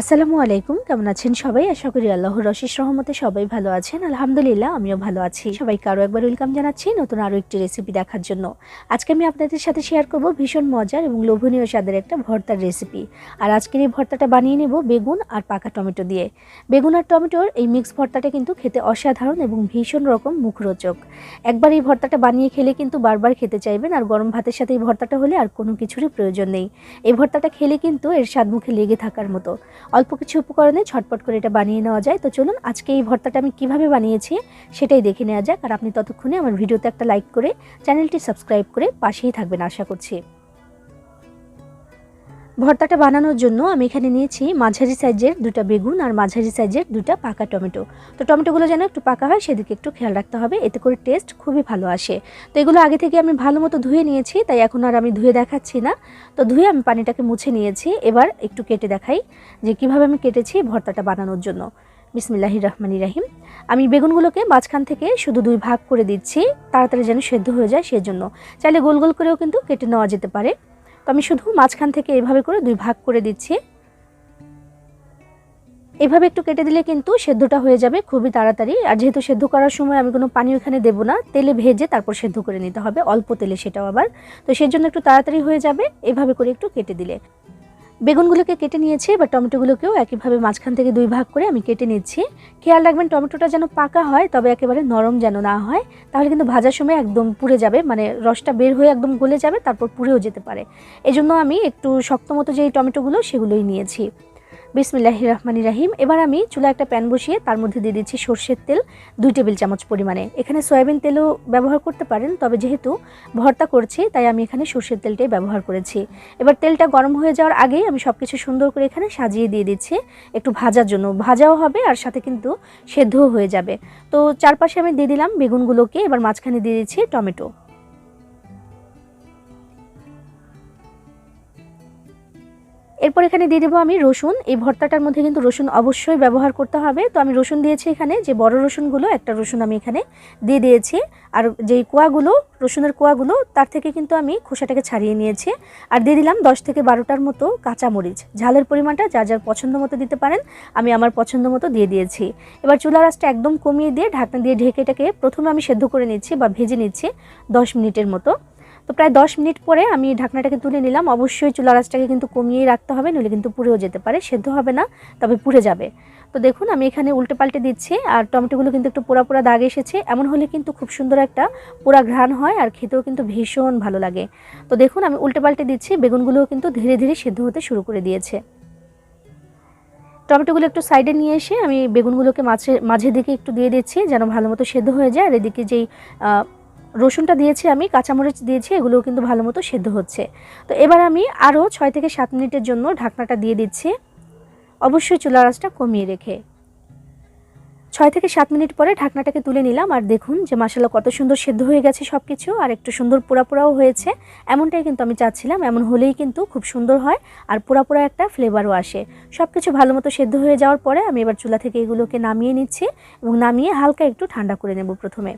আসসালামু আলাইকুম, কেমন আছেন সবাই? আশা করি আল্লাহর রশিস রহমতে সবাই ভালো আছেন। আলহামদুলিল্লাহ, আমিও ভালো আছি। সবাইকে আরও একবার ওয়েলকাম জানাচ্ছি নতুন আরও একটি রেসিপি দেখার জন্য। আজকে আমি আপনাদের সাথে শেয়ার করব ভীষণ মজার এবং লোভনীয় স্বাদের একটা ভর্তার রেসিপি আর আজকের এই ভর্তাটা বানিয়ে নেব বেগুন আর পাকা টমেটো দিয়ে। বেগুন আর টমেটোর এই মিক্স ভর্তাটা কিন্তু খেতে অসাধারণ এবং ভীষণ রকম মুখরোচক। একবার এই ভর্তাটা বানিয়ে খেলে কিন্তু বারবার খেতে চাইবেন আর গরম ভাতের সাথে এই ভর্তাটা হলে আর কোনো কিছুরই প্রয়োজন নেই। এই ভর্তাটা খেলে কিন্তু এর স্বাদ মুখে লেগে থাকার মতো। অল্প কিছু উপকরণে ঝটপট করে এটা বানিয়ে নেওয়া যায়। তো চলুন আজকে এই ভর্তাটা আমি কীভাবে বানিয়েছি সেটাই দেখে নেওয়া যাক। আর আপনি ততক্ষণে আমার ভিডিওতে একটা লাইক করে চ্যানেলটি সাবস্ক্রাইব করে পাশেই থাকবেন, আশা করছি। ভর্তাটা বানানোর জন্য আমি এখানে নিয়েছি মাঝারি সাইজের দুটা বেগুন আর মাঝারি সাইজের দুটা পাকা টমেটো। তো টমেটোগুলো যেন একটু পাকা হয় সেদিকে একটু খেয়াল রাখতে হবে, এতে করে টেস্ট খুবই ভালো আসে। তো এগুলো আগে থেকে আমি ভালো মতো ধুয়ে নিয়েছি, তাই এখন আর আমি ধুয়ে দেখাচ্ছি না। তো ধুয়ে আমি পানিটাকে মুছে নিয়েছি, এবার একটু কেটে দেখাই যে কীভাবে আমি কেটেছি ভর্তাটা বানানোর জন্য। বিসমিল্লাহি রহমানি রাহিম। আমি বেগুনগুলোকে মাঝখান থেকে শুধু দুই ভাগ করে দিচ্ছি, তাড়াতাড়ি যেন সেদ্ধ হয়ে যায় সেজন্য। চাইলে গোল গোল করেও কিন্তু কেটে নেওয়া যেতে পারে। তো আমি শুধু মাঝখান থেকে এভাবে করে দুই ভাগ করে দিচ্ছি। এভাবে একটু কেটে দিলে কিন্তু সেদ্ধটা হয়ে যাবে খুবই তাড়াতাড়ি। আর যেহেতু সেদ্ধ করার সময় আমি কোনো পানি ওখানে দেব না, তেলে ভেজে তারপর সেদ্ধ করে নিতে হবে। অল্প তেলে সেটাও আবার। তো সেজন্য একটু তাড়াতাড়ি হয়ে যাবে, এভাবে করে একটু কেটে দিলে। বেগুনগুলোকে কেটে নিয়েছি বা টমেটোগুলোকেও একইভাবে মাঝখান থেকে দুই ভাগ করে আমি কেটে নিচ্ছি। খেয়াল রাখবেন টমেটোটা যেন পাকা হয়, তবে একেবারে নরম যেন না হয়, তাহলে কিন্তু ভাজার সময় একদম পুড়ে যাবে মানে রসটা বের হয়ে একদম গলে যাবে, তারপর পুড়েও যেতে পারে। এজন্য আমি একটু শক্ত মতো যেই টমেটোগুলো, সেগুলোই নিয়েছি। বিসমিল্লাহ রহমানি রাহিম। এবার আমি চুলা একটা প্যান বসিয়ে তার মধ্যে দিয়ে দিচ্ছি সর্ষের তেল দুই টেবিল চামচ পরিমাণে। এখানে সয়াবিন তেলও ব্যবহার করতে পারেন, তবে যেহেতু ভর্তা করছি, তাই আমি এখানে সর্ষের তেলটাই ব্যবহার করেছি। এবার তেলটা গরম হয়ে যাওয়ার আগেই আমি সব কিছু সুন্দর করে এখানে সাজিয়ে দিয়ে দিচ্ছি একটু ভাজার জন্য। ভাজাও হবে আর সাথে কিন্তু সেদ্ধও হয়ে যাবে। তো চারপাশে আমি দিয়ে দিলাম বেগুনগুলোকে, এবার মাঝখানে দিয়ে দিচ্ছি টমেটো। এরপর এখানে দিয়ে দেবো আমি রসুন। এই ভর্তাটার মধ্যে কিন্তু রসুন অবশ্যই ব্যবহার করতে হবে। তো আমি রসুন দিয়েছি এখানে, যে বড় রসুনগুলো, একটা রসুন আমি এখানে দিয়ে দিয়েছি। আর যেই কোয়াগুলো, রসুনের কোয়াগুলো, তার থেকে কিন্তু আমি খোসাটাকে ছাড়িয়ে নিয়েছি। আর দিয়ে দিলাম দশ থেকে বারোটার মতো কাঁচামরিচ। ঝালের পরিমাণটা যা যার পছন্দ মতো দিতে পারেন, আমি আমার পছন্দ মতো দিয়ে দিয়েছি। এবার চুলা রাসটা একদম কমিয়ে দিয়ে ঢাকনা দিয়ে ঢেকে এটাকে প্রথমে আমি সেদ্ধ করে নিচ্ছি বা ভেজে নিচ্ছি দশ মিনিটের মতো। তো প্রায় দশ মিনিট পরে আমি ঢাকনাটাকে তুলে নিলাম। অবশ্যই চুলা রাসটাকে কিন্তু কমিয়েই রাখতে হবে, নইলে কিন্তু পুড়েও যেতে পারে। সেদ্ধ হবে না, তবে পুড়ে যাবে। তো দেখুন, আমি এখানে উল্টে পাল্টে দিচ্ছি, আর টমেটোগুলো কিন্তু একটু পোড়া পোড়া দাগ এসেছে। এমন হলে কিন্তু খুব সুন্দর একটা পোড়া ঘ্রাণ হয়, আর খেতেও কিন্তু ভীষণ ভালো লাগে। তো দেখুন, আমি উল্টে পাল্টে দিচ্ছি, বেগুনগুলোও কিন্তু ধীরে ধীরে সেদ্ধ হতে শুরু করে দিয়েছে। টমেটোগুলো একটু সাইডে নিয়ে এসে আমি বেগুনগুলোকে মাঝে মাঝে দিকে একটু দিয়ে দিচ্ছি, যেন ভালো মতো সেদ্ধ হয়ে যায়। আর এদিকে যেই রসুনটা দিয়েছি আমি, কাঁচামরিচ দিয়েছি, এগুলোও কিন্তু ভালো মতো সেদ্ধ হচ্ছে। তো এবার আমি আরও ছয় থেকে সাত মিনিটের জন্য ঢাকনাটা দিয়ে দিচ্ছি। অবশ্যই চুলা আঁচটা কমিয়ে রেখে। ছয় থেকে সাত মিনিট পরে ঢাকনাটাকে তুলে নিলাম, আর দেখুন যে মশলা কত সুন্দর সেদ্ধ হয়ে গেছে সব কিছু আর একটু সুন্দর পোড়া পোড়াও হয়েছে। এমনটাই কিন্তু আমি চাচ্ছিলাম, এমন হলেই কিন্তু খুব সুন্দর হয়, আর পোড়া পোড়া একটা ফ্লেভারও আসে। সব কিছু ভালো মতো সেদ্ধ হয়ে যাওয়ার পরে আমি এবার চুলা থেকে এগুলোকে নামিয়ে নিচ্ছি এবং নামিয়ে হালকা একটু ঠান্ডা করে নেব প্রথমে।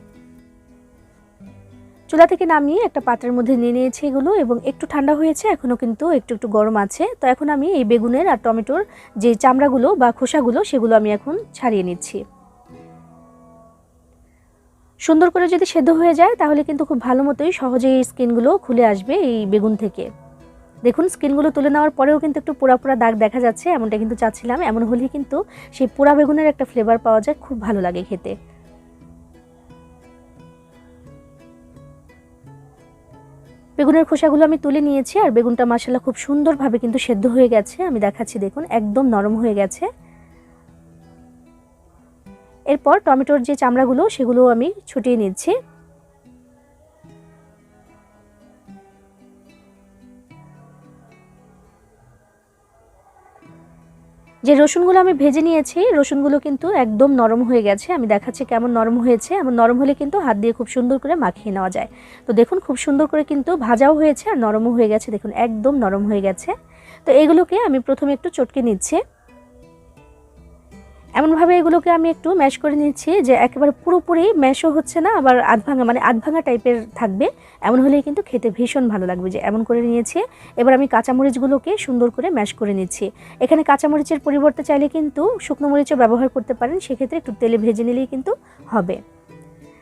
চুলা থেকে নামিয়ে একটা পাত্রের মধ্যে নিয়ে নিয়েছি এগুলো এবং একটু ঠান্ডা হয়েছে এখনও কিন্তু একটু একটু গরম আছে। তো এখন আমি এই বেগুনের আর টমেটোর যে চামড়াগুলো বা খোসাগুলো সেগুলো আমি এখন ছাড়িয়ে নিচ্ছি। সুন্দর করে যদি সেদ্ধ হয়ে যায় তাহলে কিন্তু খুব ভালো মতোই সহজে এই স্কিনগুলো খুলে আসবে এই বেগুন থেকে। দেখুন, স্কিনগুলো তুলে নেওয়ার পরেও কিন্তু একটু পোড়া পোড়া দাগ দেখা যাচ্ছে, এমনটা কিন্তু চাচ্ছিলাম। এমন হলেই কিন্তু সেই পোড়া বেগুনের একটা ফ্লেভার পাওয়া যায়, খুব ভালো লাগে খেতে। বেগুনের খোসাগুলো আমি তুলে নিয়েছি আর বেগুনটা মশলা খুব সুন্দরভাবে কিন্তু সেদ্ধ হয়ে গেছে। আমি দেখাচ্ছি, দেখুন, একদম নরম হয়ে গেছে। এরপর টমেটোর যে চামড়াগুলো সেগুলো আমি ছুটিয়ে নিচ্ছি। যে রসুনগুলো আমি ভেজে নিয়েছি, রসুনগুলো কিন্তু একদম নরম হয়ে গেছে। আমি দেখাচ্ছি কেমন নরম হয়েছে। এমন নরম হলে কিন্তু হাত দিয়ে খুব সুন্দর করে মাখিয়ে নেওয়া যায়। তো দেখুন, খুব সুন্দর করে কিন্তু ভাজাও হয়েছে আর নরমও হয়ে গেছে। দেখুন, একদম নরম হয়ে গেছে। তো এগুলোকে আমি প্রথমে একটু চটকে নিচ্ছি। এমনভাবে এগুলোকে আমি একটু ম্যাশ করে নিচ্ছি যে একেবারে পুরোপুরি ম্যাশও হচ্ছে না, আবার আধ ভাঙা মানে আধ ভাঙা টাইপের থাকবে। এমন হলেই কিন্তু খেতে ভীষণ ভালো লাগবে যে এমন করে নিয়েছি। এবার আমি কাঁচামরিচগুলোকে সুন্দর করে ম্যাশ করে নিচ্ছি। এখানে কাঁচামরিচের পরিবর্তে চাইলে কিন্তু শুকনো মরিচও ব্যবহার করতে পারেন, সেক্ষেত্রে একটু তেলে ভেজে নিলেই কিন্তু হবে।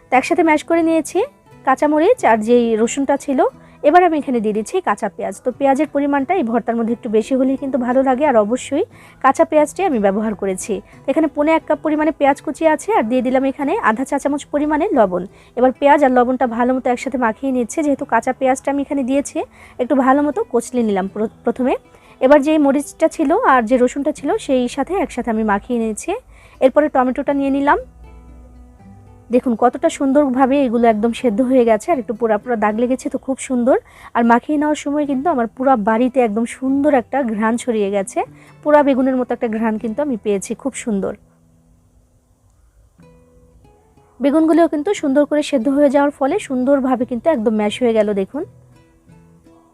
তো একসাথে ম্যাশ করে নিয়েছি কাঁচামরিচ আর যেই রসুনটা ছিল এবার আমি এখানে দিয়ে দিচ্ছি কাঁচা পেঁয়াজ। তো পেঁয়াজের পরিমাণটা এই ভর্তার মধ্যে একটু বেশি হলেই কিন্তু ভালো লাগে আর অবশ্যই কাঁচা পেঁয়াজটি আমি ব্যবহার করেছি। এখানে পনে এক কাপ পরিমাণে পেঁয়াজ কুচি আছে আর দিয়ে দিলাম এখানে আধা চা চামচ পরিমাণে লবণ। এবার পেঁয়াজ আর লবণটা ভালো মতো একসাথে মাখিয়ে নিচ্ছে। যেহেতু কাঁচা পেঁয়াজটা আমি এখানে দিয়েছি, একটু ভালো মতো কচলে নিলাম প্র- প্রথমে। এবার যে মরিচটা ছিল আর যে রসুনটা ছিল, সেই সাথে একসাথে আমি মাখিয়ে নিয়েছি। এরপরে টমেটোটা নিয়ে নিলাম। দেখুন, কতটা সুন্দরভাবে এগুলো একদম সেদ্ধ হয়ে গেছে আর একটু পোড়া পোড়া দাগ লেগেছে তো খুব সুন্দর। আর মাখিয়ে নেওয়ার সময় কিন্তু আমার পুরা বাড়িতে একদম সুন্দর একটা ঘ্রাণ ছড়িয়ে গেছে। পুরা বেগুনের মতো একটা ঘ্রাণ কিন্তু আমি পেয়েছি, খুব সুন্দর। বেগুনগুলোও কিন্তু সুন্দর করে সেদ্ধ হয়ে যাওয়ার ফলে সুন্দরভাবে কিন্তু একদম ম্যাশ হয়ে গেল, দেখুন।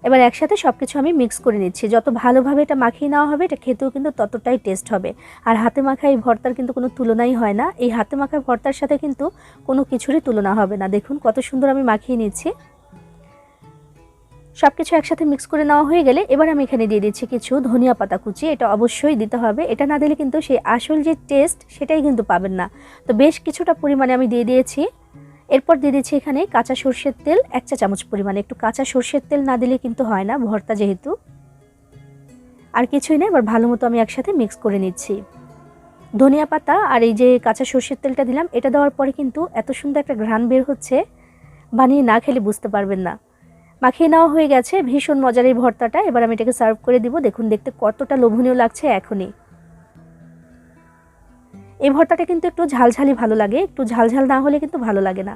এবার একসাথে সব কিছু আমি মিক্স করে নিচ্ছি। যত ভালোভাবে এটা মাখিয়ে নেওয়া হবে, এটা খেতেও কিন্তু ততটাই টেস্ট হবে। আর হাতে মাখা এই ভর্তার কিন্তু কোনো তুলনাই হয় না। এই হাতে মাখা ভর্তার সাথে কিন্তু কোনো কিছুরই তুলনা হবে না। দেখুন, কত সুন্দর আমি মাখিয়ে নিচ্ছি। সব কিছু একসাথে মিক্স করে নেওয়া হয়ে গেলে এবার আমি এখানে দিয়ে দিচ্ছি কিছু ধনিয়া পাতা কুচি। এটা অবশ্যই দিতে হবে। এটা না দিলে কিন্তু সেই আসল যে টেস্ট সেটাই কিন্তু পাবেন না। তো বেশ কিছুটা পরিমাণে আমি দিয়ে দিয়েছি। এরপর দিয়ে দিচ্ছি এখানে কাঁচা সর্ষের তেল, এক চা চামচ পরিমাণে। একটু কাঁচা সর্ষের তেল না দিলে কিন্তু হয় না, ভর্তা যেহেতু। আর কিছুই না, এবার ভালো মতো আমি একসাথে মিক্স করে নিচ্ছি। ধনিয়া পাতা আর এই যে কাঁচা সর্ষের তেলটা দিলাম, এটা দেওয়ার পরে কিন্তু এত সুন্দর একটা ঘ্রাণ বের হচ্ছে, বানিয়ে না খেলে বুঝতে পারবেন না। মাখিয়ে নেওয়া হয়ে গেছে, ভীষণ মজার এই ভর্তাটা। এবার আমি এটাকে সার্ভ করে দিব। দেখুন, দেখতে কতটা লোভনীয় লাগছে এখনই। এই ভর্তাটা কিন্তু একটু ঝালঝালি ভালো লাগে, একটু ঝালঝাল না হলে কিন্তু ভালো লাগে না।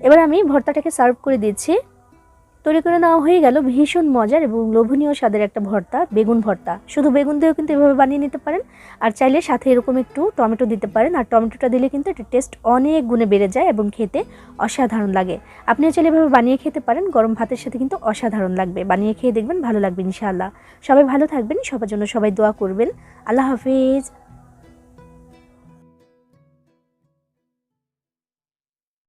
এবার আমি ভর্তাটাকে সার্ভ করে দিচ্ছি। তৈরি করে নেওয়া হয়ে গেল ভীষণ মজার এবং লোভনীয় স্বাদের একটা ভর্তা, বেগুন ভর্তা। শুধু বেগুন দিয়েও কিন্তু এভাবে বানিয়ে নিতে পারেন, আর চাইলে সাথে এরকম একটু টমেটো দিতে পারেন। আর টমেটোটা দিলে কিন্তু এটা টেস্ট অনেক গুণে বেড়ে যায় এবং খেতে অসাধারণ লাগে। আপনিও চাইলে এভাবে বানিয়ে খেতে পারেন, গরম ভাতের সাথে কিন্তু অসাধারণ লাগবে। বানিয়ে খেয়ে দেখবেন ভালো লাগবে ইনশাআল্লাহ। সবাই ভালো থাকবেন, সবার জন্য সবাই দোয়া করবেন। আল্লাহ হাফিজ।